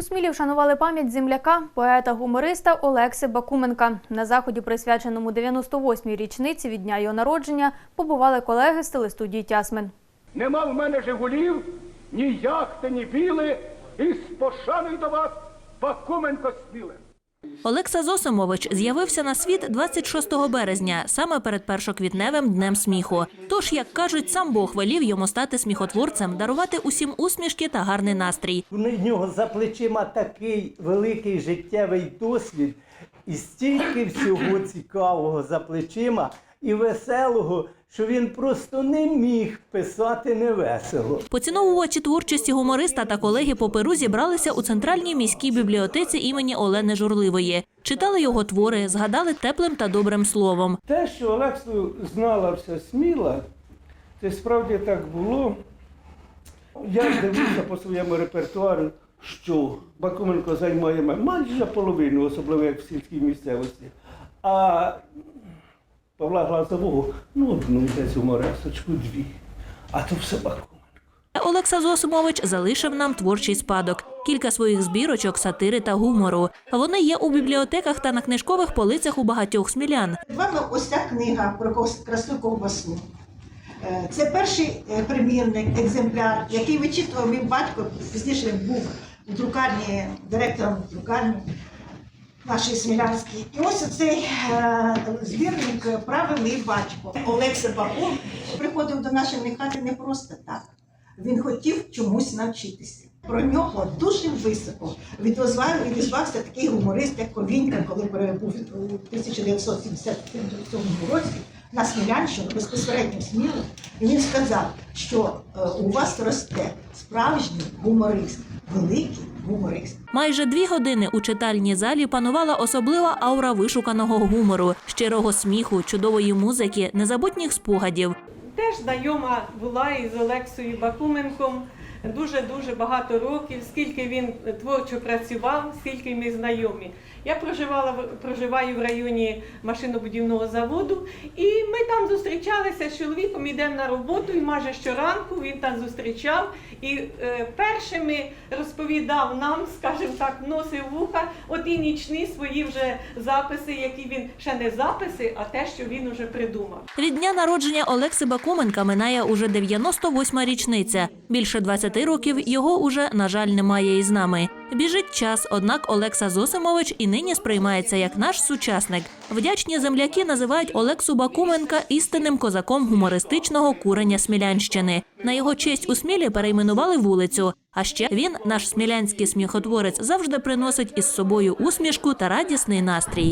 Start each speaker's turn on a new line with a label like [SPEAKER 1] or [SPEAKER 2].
[SPEAKER 1] У Смілі вшанували пам'ять земляка, поета-гумориста Олекси Бакуменка. На заході, присвяченому 98-й річниці від дня його народження, побували колеги з телестудії Тясмен.
[SPEAKER 2] Нема в мене Жигулів, ні яхти, ні біли, і з пошаною до вас Бакуменко сміле.
[SPEAKER 3] Олекса Зосимович з'явився на світ 26 березня, саме перед першоквітневим днем сміху. Тож, як кажуть, сам Бог велів йому стати сміхотворцем, дарувати усім усмішки та гарний настрій.
[SPEAKER 4] У нього за плечима такий великий життєвий досвід і стільки всього цікавого за плечима і веселого, що він просто не міг писати невесело.
[SPEAKER 3] Поціновувачі творчості гумориста та колеги по Перу зібралися у центральній міській бібліотеці імені Олени Журливої. Читали його твори, згадали теплим та добрим словом.
[SPEAKER 5] Те, що Олексу знала вся сміла, це справді так було. Я дивився по своєму репертуару, що Бакуменко займає майже половину, особливо як в сільській місцевості. А Павла Глазового, ну, одну десь уморесочку, дві. А то все Бакуменко.
[SPEAKER 3] Олекса Зосимович залишив нам творчий спадок, кілька своїх збірочок, сатири та гумору. Вони є у бібліотеках та на книжкових полицях у багатьох смілян.
[SPEAKER 6] Перед вами ось ця книга про красу ковбасу. Е, Це перший е, примірник, екземпляр, який вичитував мій батько. Пізніше він був у друкарні, директором друкарні нашої смілянської. І ось цей збірник правив мій батько. Олекса Бакун приходив до нашої хати не просто так. Він хотів чомусь навчитися. Про нього дуже високо відізвався такий гуморист, як Ковінька, коли перебув у 1977 році на Смілянщину, безпосередньо Смілу. І він сказав, що е, у вас росте справжній гуморист, великий гуморист.
[SPEAKER 3] Майже дві години у читальній залі панувала особлива аура вишуканого гумору, щирого сміху, чудової музики, незабутніх спогадів.
[SPEAKER 7] Теж знайома була із Олексою Бакуменком дуже-дуже багато років, скільки він творчо працював, скільки ми знайомі. Я проживала в- проживаю в районі машинобудівного заводу, і ми там зустрічалися з чоловіком, йдемо на роботу, і майже щоранку він там зустрічав і е, першими розповідав нам, скажімо так, носив вуха, от і нічні свої вже записи, які він ще не записи, а те, що він уже придумав.
[SPEAKER 3] Від дня народження Олекси Бакуменка минає уже 98-ма річниця. Більше 20 років його уже, на жаль, немає із нами. Біжить час, однак Олекса Зосимович і нині сприймається як наш сучасник. Вдячні земляки називають Олексу Бакуменка істинним козаком гумористичного курення Смілянщини. На його честь у Смілі перейменували вулицю. А ще він, наш смілянський сміхотворець, завжди приносить із собою усмішку та радісний настрій.